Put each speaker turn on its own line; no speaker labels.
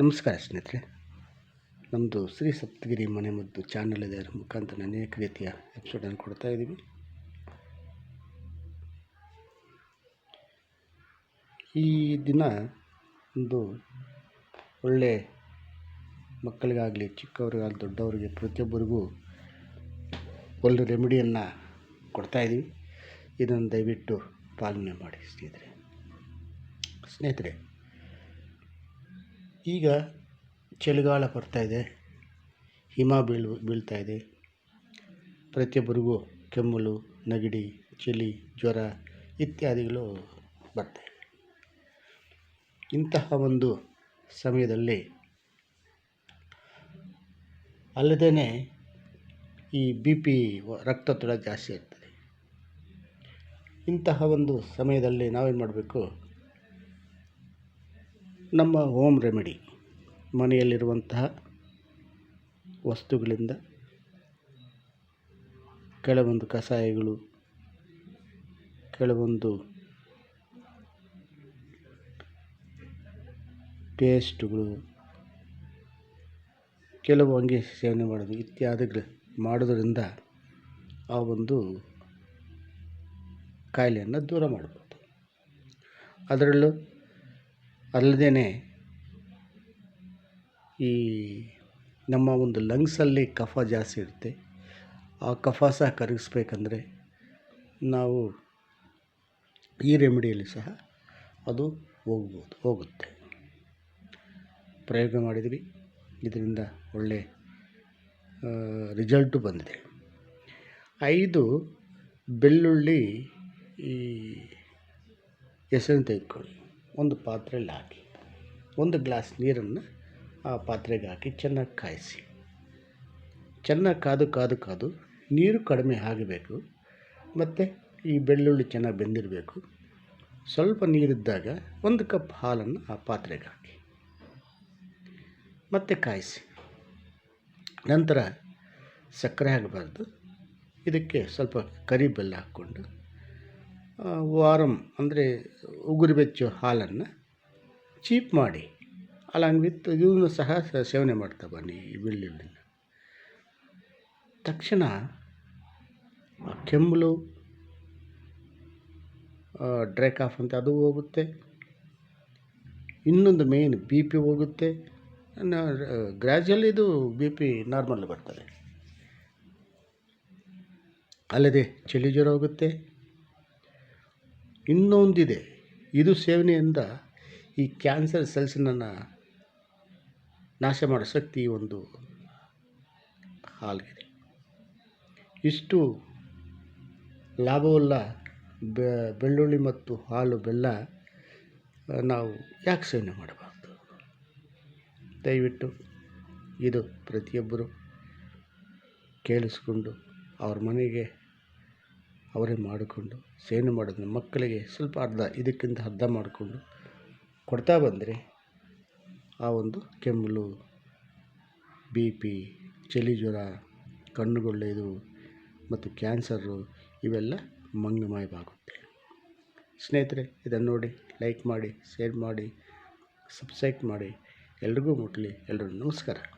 ನಮಸ್ಕಾರ ಸ್ನೇಹಿತರೆ. ನಮ್ಮದು ಶ್ರೀ ಸಪ್ತಗಿರಿ ಮನೆ ಮದ್ದು ಚಾನಲ್ ಇದೆ, ಅದರ ಮುಖಾಂತರ ಅನೇಕ ರೀತಿಯ ಎಪಿಸೋಡನ್ನು ಕೊಡ್ತಾ ಇದ್ದೀವಿ. ಈ ದಿನ ಒಂದು ಒಳ್ಳೆ ಮಕ್ಕಳಿಗಾಗಲಿ, ಚಿಕ್ಕವರಿಗಾಗಲಿ, ದೊಡ್ಡವರಿಗೆ, ಪ್ರತಿಯೊಬ್ಬರಿಗೂ ಒಂದು ರೆಮಿಡಿಯನ್ನು ಕೊಡ್ತಾಯಿದ್ದೀವಿ ಇದನ್ನು ದಯವಿಟ್ಟು ಪಾಲನೆ ಮಾಡಿ ಸ್ನೇಹಿತರೆ. ಸ್ನೇಹಿತರೆ ಈಗ ಚಳಿಗಾಲ ಬರ್ತಾಯಿದೆ ಹಿಮ ಬೀಳು ಇದೆ. ಪ್ರತಿಯೊಬ್ಬರಿಗೂ ಕೆಮ್ಮಲು, ನೆಗಡಿ, ಚಳಿ, ಜ್ವರ ಇತ್ಯಾದಿಗಳು ಬರ್ತವೆ ಇಂತಹ ಒಂದು ಸಮಯದಲ್ಲಿ ಅಲ್ಲದೇ ಈ ಬಿ ಪಿ ರಕ್ತದೊತ್ತಡ ಜಾಸ್ತಿ ಇರ್ತದೆ ಇಂತಹ ಒಂದು ಸಮಯದಲ್ಲಿ ನಾವೇನು ಮಾಡಬೇಕು? ನಮ್ಮ ಹೋಮ್ ರೆಮಿಡಿ ಮನೆಯಲ್ಲಿರುವಂತಹ ವಸ್ತುಗಳಿಂದ ಕೆಲವೊಂದು ಕಷಾಯಗಳು, ಕೆಲವೊಂದು ಪೇಸ್ಟ್ಗಳು, ಕೆಲವು ಹಂಗೆ ಸೇವನೆ ಮಾಡೋದು ಇತ್ಯಾದಿಗಳು ಮಾಡೋದರಿಂದ ಆ ಒಂದು ಕಾಯಿಲೆಯನ್ನು ದೂರ ಮಾಡ್ಬೋದು. ಅದರಲ್ಲೂ ಅಲ್ಲದೇ ಈ ನಮ್ಮ ಒಂದು ಲಂಗ್ಸಲ್ಲಿ ಕಫ ಜಾಸ್ತಿ ಇರುತ್ತೆ. ಆ ಕಫ ಸಹ ಕರಗಿಸ್ಬೇಕಂದ್ರೆ ನಾವು ಈ ರೆಮಿಡಿಯಲ್ಲಿ ಸಹ ಅದು ಹೋಗ್ಬೋದು, ಹೋಗುತ್ತೆ. ಪ್ರಯೋಗ ಮಾಡಿದ್ವಿ. ಇದರಿಂದ ಒಳ್ಳೆ ರಿಸಲ್ಟು ಬಂದಿದೆ. ಐದು ಬೆಳ್ಳುಳ್ಳಿ ಈ ಹೆಸರನ್ನು ತೆಗೆದುಕೊಳ್ಳಿ. ಒಂದು ಪಾತ್ರೆಯಲ್ಲಿ ಹಾಕಿ, ಒಂದು ಗ್ಲಾಸ್ ನೀರನ್ನು ಆ ಪಾತ್ರೆಗೆ ಹಾಕಿ ಚೆನ್ನಾಗಿ ಕಾಯಿಸಿ. ಚೆನ್ನಾಗಿ ಕಾದು ಕಾದು ಕಾದು ನೀರು ಕಡಿಮೆ ಆಗಬೇಕು, ಮತ್ತು ಈ ಬೆಳ್ಳುಳ್ಳಿ ಚೆನ್ನಾಗಿ ಬೆಂದಿರಬೇಕು. ಸ್ವಲ್ಪ ನೀರಿದ್ದಾಗ ಒಂದು ಕಪ್ ಹಾಲನ್ನು ಆ ಪಾತ್ರೆಗೆ ಹಾಕಿ, ಮತ್ತೆ ಕಾಯಿಸಿ. ನಂತರ ಸಕ್ಕರೆ ಆಗಬಾರ್ದು ಇದಕ್ಕೆ ಸ್ವಲ್ಪ ಕರಿ ಬೆಲ್ಲ ಹಾಕ್ಕೊಂಡು ವಾರಮ್ ಅಂದರೆ ಉಗುರು ಬೆಚ್ಚು ಹಾಲನ್ನು ಚೀಪ್ ಮಾಡಿ. ಅಲಾಂಗ್ ವಿತ್ ಇದನ್ನು ಸಹ ಸೇವನೆ ಮಾಡ್ತಾ ಬನ್ನಿ ಈ ಬೆಳ್ಳುಳ್ಳಿನ. ತಕ್ಷಣ ಕೆಮ್ಮಲು ಡ್ರೈ ಕಾಫ್ ಅಂತ ಅದು ಹೋಗುತ್ತೆ. ಇನ್ನೊಂದು ಮೇನ್ ಬಿ ಪಿ ಹೋಗುತ್ತೆ. ಗ್ರ್ಯಾಜುವಲ್ ಇದು ಬಿ ಪಿ ನಾರ್ಮಲ್ ಬರ್ತದೆ. ಅಲ್ಲದೆ ಚಳಿ ಜ್ವರ ಹೋಗುತ್ತೆ. ಇನ್ನೊಂದಿದೆ. ಇದು ಸೇವನೆಯಿಂದ ಈ ಕ್ಯಾನ್ಸರ್ ಸೆಲ್ಸನ್ನು ನಾಶ ಮಾಡೋ ಶಕ್ತಿ ಒಂದು ಹಾಲಿಗಿದೆ. ಇಷ್ಟು ಲಾಭವುಳ್ಳ ಬೆಳ್ಳುಳ್ಳಿ ಮತ್ತು ಹಾಲು ಬೆಲ್ಲ ನಾವು ಯಾಕೆ ಸೇವನೆ ಮಾಡಬಾರ್ದು? ದಯವಿಟ್ಟು ಇದು ಪ್ರತಿಯೊಬ್ಬರು ಕೇಳಿಸ್ಕೊಂಡು ಅವ್ರ ಮನೆಗೆ ಅವರೇ ಮಾಡಿಕೊಂಡು ಸೇವನೆ ಮಾಡೋದನ್ನ ಮಕ್ಕಳಿಗೆ ಸ್ವಲ್ಪ ಅರ್ಧ, ಇದಕ್ಕಿಂತ ಅರ್ಧ ಮಾಡಿಕೊಂಡು ಕೊಡ್ತಾ ಬಂದರೆ ಆ ಒಂದು ಕೆಮ್ಮಲು, ಬಿ ಪಿ, ಚಳಿ ಜ್ವರ ಕಣ್ಣುಗೊಳ್ಳೆಯದು ಮತ್ತು ಕ್ಯಾನ್ಸರು ಇವೆಲ್ಲ ಮಂಗಮಯವಾಗುತ್ತೆ. ಸ್ನೇಹಿತರೆ, ಇದನ್ನು ನೋಡಿ, ಲೈಕ್ ಮಾಡಿ, ಶೇರ್ ಮಾಡಿ, ಸಬ್ಸ್ಕ್ರೈಬ್ ಮಾಡಿ. ಎಲ್ರಿಗೂ ಮುಟ್ಟಲಿ ಎಲ್ಲರೂ ನಮಸ್ಕಾರ.